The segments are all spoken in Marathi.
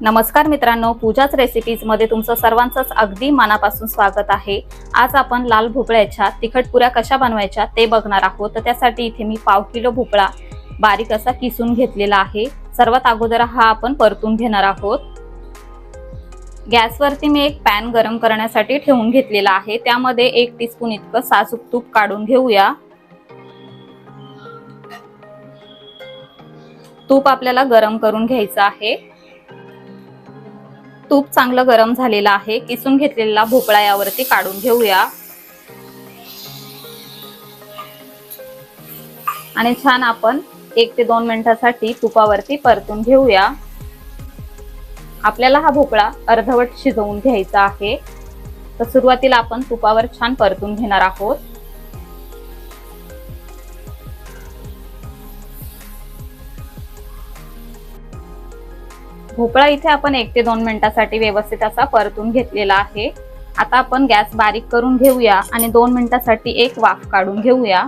नमस्कार मित्रांनो पूजाच रेसिपीजमध्ये तुमचं सर्वांचंच अगदी मनापासून स्वागत आहे. आज आपण लाल भोपळ्याच्या तिखट पुऱ्या कशा बनवायच्या ते बघणार आहोत. तर त्यासाठी इथे मी पाव किलो भोपळा बारीक असा किसून घेतलेला आहे. सर्वात अगोदर हा आपण परतून घेणार आहोत. गॅसवरती मी एक पॅन गरम करण्यासाठी ठेवून घेतलेला आहे. त्यामध्ये एक टीस्पून इतकं साजूक तूप काढून घेऊया. तूप आपल्याला गरम करून घ्यायचं आहे. तूप चांगलं गरम झालेलं आहे किसून घेतलेला भोपळा यावरती काढून घेऊया. आणि छान आपण एक ते दोन मिनिटासाठी तुपावरती परतून घेऊया. आपल्याला हा भोपळा अर्धवट शिजवून घ्यायचा आहे. तर सुरुवातीला आपण तुपावर छान परतून घेणार आहोत. भोपळा इथे आपण एक ते दोन मिनिटासाठी व्यवस्थित असा परतून घेतलेला आहे. आता आपण गॅस बारीक करून घेऊया आणि दोन मिनिटासाठी एक वाफ काढून घेऊया.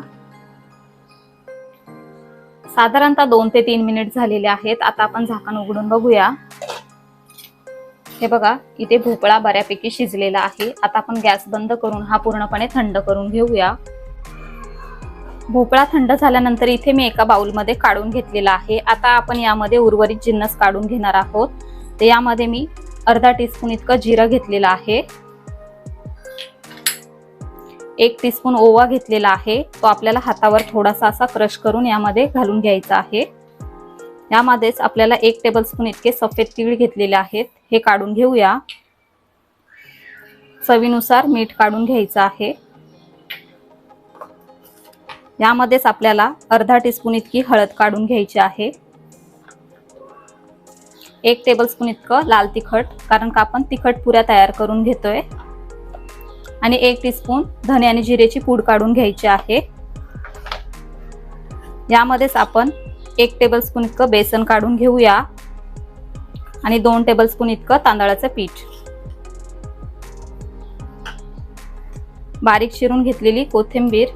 साधारणतः दोन ते तीन मिनिट झालेले आहेत. आता आपण झाकण उघडून बघूया. हे बघा इथे भोपळा बऱ्यापैकी शिजलेला आहे. आता आपण गॅस बंद करून हा पूर्णपणे थंड करून घेऊया. भोपळा थंड झाल्यानंतर इथे मी एका बाउलमध्ये काढून घेतलेला आहे. आता आपण यामध्ये उर्वरित जिन्नस काढून घेणार आहोत. तर यामध्ये मी अर्धा टीस्पून इतकं जिरं घेतलेलं आहे. एक टीस्पून ओवा घेतलेला आहे. तो आपल्याला हातावर थोडासा असा क्रश करून यामध्ये घालून घ्यायचा आहे. यामध्येच आपल्याला एक टेबलस्पून इतके सफेद तीळ घेतलेले आहेत. हे काढून घेऊया. चवीनुसार मीठ काढून घ्यायचं आहे. यामध्येच आपल्याला अर्धा टीस्पून इतकी हळद काढून घ्यायची आहे. एक टेबलस्पून इतकं लाल तिखट कारण का आपण तिखट पुऱ्या तयार करून घेतोय. आणि एक टीस्पून धने आणि जिरेची पूड काढून घ्यायची आहे. यामध्येच आपण एक टेबलस्पून इतकं बेसन काढून घेऊया. आणि दोन टेबलस्पून इतकं तांदळाचं पीठ. बारीक शिरून घेतलेली कोथिंबीर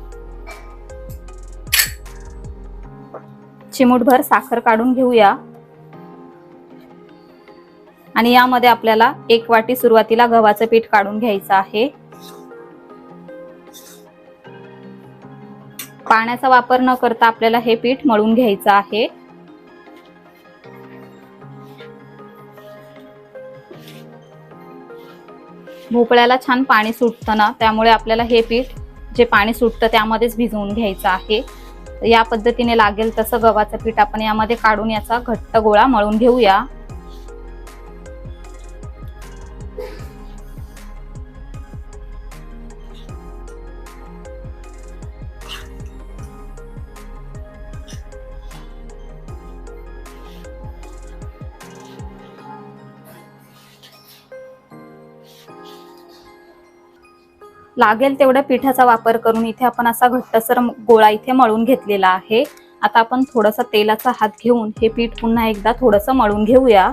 चिमूटभर साखर काढून घेऊया. आणि यामध्ये आपल्याला एक वाटी सुरुवातीला गव्हाचं पीठ काढून घ्यायचं आहे. पाण्याचा वापर न करता आपल्याला हे पीठ मळून घ्यायचं आहे. भोपळ्याला छान पाणी सुटतं ना त्यामुळे आपल्याला हे पीठ जे पाणी सुटतं त्यामध्येच भिजवून घ्यायचं आहे. या पद्धतीने लागेल तसं गव्हाचं पीठ आपण यामध्ये काढून याचा घट्ट गोळा मळून घेऊया. लागेल तेवढ्या पिठाचा वापर करून इथे आपण असा घट्टसर गोळा इथे मळून घेतलेला आहे. आता आपण थोडासा तेलाचा हात घेऊन हे पीठ पुन्हा एकदा थोडस मळून घेऊया.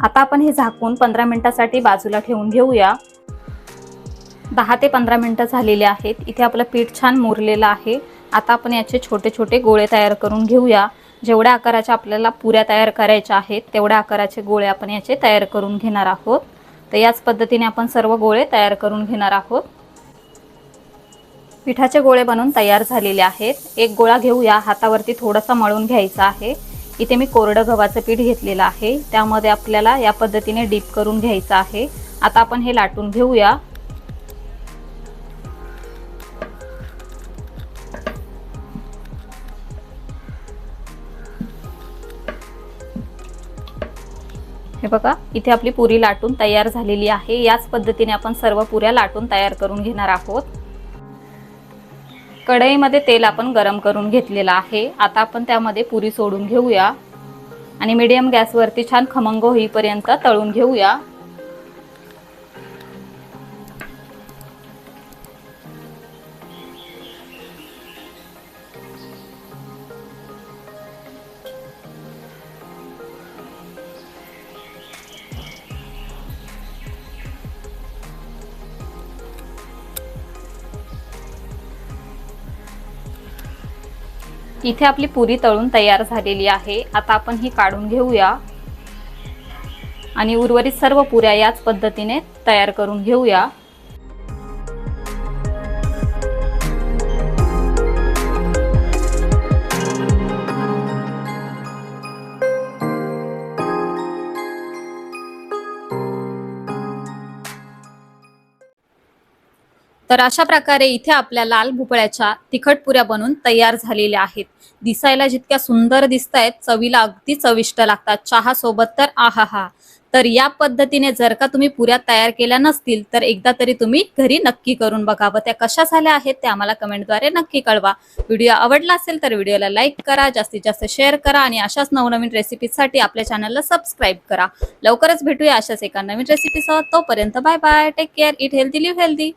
आता आपण हे झाकून पंधरा मिनिटासाठी बाजूला ठेवून घेऊया. दहा ते पंधरा मिनिटं झालेले आहेत. इथे आपलं पीठ छान मुरलेलं आहे. आता आपण याचे छोटे छोटे गोळे तयार करून घेऊया. जेवढ्या आकाराच्या आपल्याला पुऱ्या तयार करायच्या आहेत तेवढ्या आकाराचे गोळे आपण याचे तयार करून घेणार आहोत. तर याच पद्धतीने आपण सर्व गोळे तयार करून घेणार आहोत. पिठाचे गोळे बनवून तयार झालेले आहेत. एक गोळा घेऊया. हातावरती थोडासा मळून घ्यायचा आहे. इथे मी कोरडं गव्हाचं पीठ घेतलेलं आहे. त्यामध्ये आपल्याला या पद्धतीने डीप करून घ्यायचं आहे. आता आपण हे लाटून घेऊया. हे बघा इथे आपली पुरी लाटून तयार झालेली आहे. याच पद्धतीने आपण सर्व पुऱ्या लाटून तयार करून घेणार आहोत. कढईमध्ये तेल आपण गरम करून घेतलेलं आहे. आता आपण त्यामध्ये पुरी सोडून घेऊया. आणि मीडियम गॅसवरती छान खमंग होईपर्यंत तळून घेऊया. इथे आपली पुरी तळून तयार झालेली आहे. आता आपण ही काढून घेऊया. आणि उर्वरित सर्व पुऱ्या याच पद्धतीने तयार करून घेऊया. तर अशा प्रकारे इथे आपल्या लाल भोपळ्याच्या तिखट पुऱ्या बनून तयार झालेल्या आहेत. दिसायला जितक्या सुंदर दिसत आहेत चवीला अगदी चविष्ट लागतात. चहा सोबत तर आहा हा तर या पद्धतीने जर का तुम्ही पुऱ्या तयार केल्या नसतील तर एकदा तरी तुम्ही घरी नक्की करून बघा. व त्या कशा झाल्या आहेत ते आम्हाला कमेंटद्वारे नक्की कळवा. व्हिडिओ आवडला असेल तर व्हिडिओला लाईक करा जास्तीत जास्त शेअर करा आणि अशाच नवनवीन रेसिपीसाठी आपल्या चॅनलला सबस्क्राईब करा. लवकरच भेटूया अशाच एका नवीन रेसिपीसह. तोपर्यंत bye bye take care eat healthy live healthy.